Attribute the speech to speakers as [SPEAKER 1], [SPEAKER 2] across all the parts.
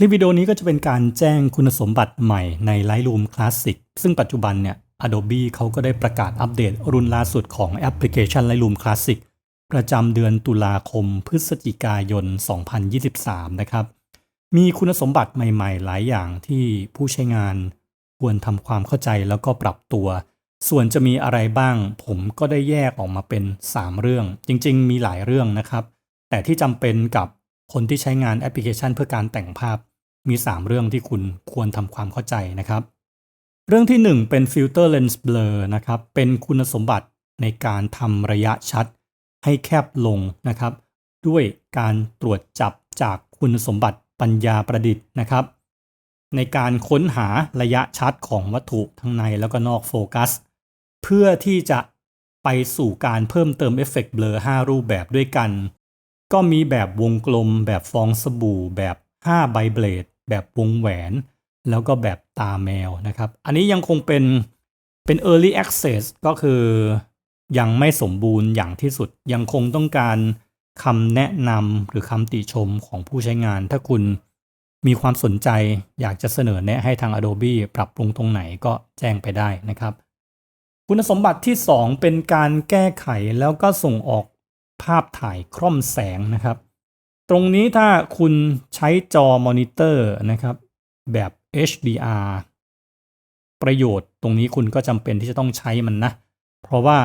[SPEAKER 1] คลิปวิดีโอนี้ก็จะเป็นการแจ้งคุณสมบัติใหม่ใน Lightroom Classic ซึ่งปัจจุบันเนี่ย Adobe เขาก็ได้ประกาศอัปเดตรุ่นล่าสุดของแอปพลิเคชัน Lightroom Classic ประจำเดือนตุลาคมพฤศจิกายน 2023 นะครับ มีคุณสมบัติใหม่ๆ หลายอย่างที่ผู้ใช้งานควรทำความเข้าใจแล้วก็ปรับตัว ส่วนจะมีอะไรบ้าง ผมก็ได้แยกออกมาเป็น 3 เรื่อง จริงๆ มีหลายเรื่องนะครับ แต่ที่จำเป็นกับคนที่ใช้งานแอปพลิเคชันเพื่อการแต่งภาพ มี 3 เรื่องที่คุณควรทำความเข้าใจนะครับ เรื่องที่ 1 เป็น Filter Lens Blur นะครับ เป็นคุณสมบัติในการทำระยะชัด ให้แคบลงนะครับ ด้วยการตรวจจับจากคุณสมบัติปัญญาประดิษฐ์นะครับ ในการค้นหาระยะชัดของวัตถุทั้งในแล้วก็นอกโฟกัส เพื่อที่จะไปสู่การเพิ่มเติมเอฟเฟกต์เบลอ5รูปแบบด้วยกัน ก็มีแบบวงกลม แบบฟองสบู่ แบบ5ไบเบลด แบบวงแหวน แล้วก็แบบตาแมวนะครับ อันนี้ยังคงเป็นเป็น Early Access ก็คือยังไม่สมบูรณ์อย่างที่สุด ยังคงต้องการคำแนะนำหรือคำติชมของผู้ใช้งาน ถ้าคุณมีความสนใจอยากจะเสนอแนะให้ทาง Adobe ปรับปรุงตรงไหนก็แจ้งไปได้นะครับ คุณสมบัติที่ 2 เป็นการแก้ไขแล้วก็ส่งออกภาพถ่ายคร่อมแสงนะครับ ตรงนี้ถ้าคุณใช้จอมอนิเตอร์นะครับ แบบ HDR ประโยชน์ตรงนี้คุณก็จำเป็นที่จะต้องใช้มันนะ เพราะว่า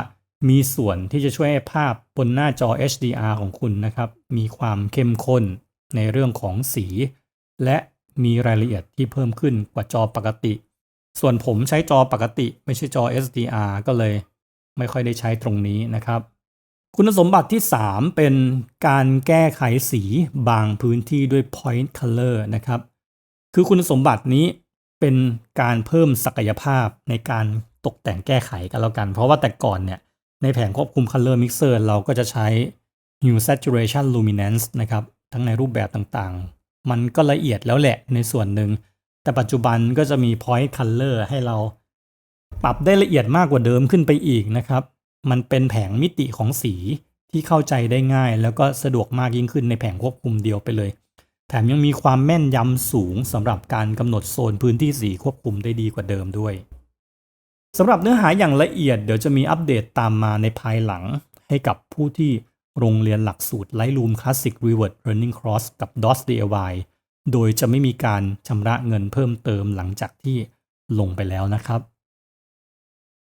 [SPEAKER 1] มีส่วนที่จะช่วยให้ภาพบนหน้าจอ HDR ของคุณนะครับ มีความเข้มข้นในเรื่องของสี และมีรายละเอียดที่เพิ่มขึ้นกว่าจอปกติ ส่วนผมใช้จอปกติ ไม่ใช่จอ SDR ก็เลย ไม่ค่อยได้ใช้ตรงนี้นะครับ คุณสมบัติที่ 3 เป็นการแก้ไขสีบางพื้นที่ด้วย point color นะครับ คือคุณสมบัตินี้เป็นการเพิ่มศักยภาพในการตกแต่งแก้ไขกันแล้วกัน เพราะว่าแต่ก่อนเนี่ย ในแผงควบคุม Color Mixer เราก็จะใช้ Hue Saturation Luminance นะครับ ทั้งในรูปแบบต่างๆ มันก็ละเอียดแล้วแหละในส่วนหนึ่ง แต่ปัจจุบันก็จะมี Point Color ให้เราปรับได้ละเอียดมากกว่าเดิมขึ้นไปอีกนะครับ มันเป็นแผงมิติของสีที่เข้าใจได้ง่าย แล้วก็สะดวกมากยิ่งขึ้นในแผงควบคุมเดียวไปเลย แถมยังมีความแม่นยำสูงสำหรับการกำหนดโซนพื้นที่สีควบคุมได้ดีกว่าเดิมด้วยสำหรับเนื้อหาอย่างละเอียดเดี๋ยวจะมีอัปเดตตามมาในภายหลัง ให้กับผู้ที่โรงเรียนหลักสูตร Lightroom Classic Reward Learning Course กับ DOS DIY โดยจะไม่มีการชำระเงินเพิ่มเติมหลังจากที่ลงไปแล้วนะครับ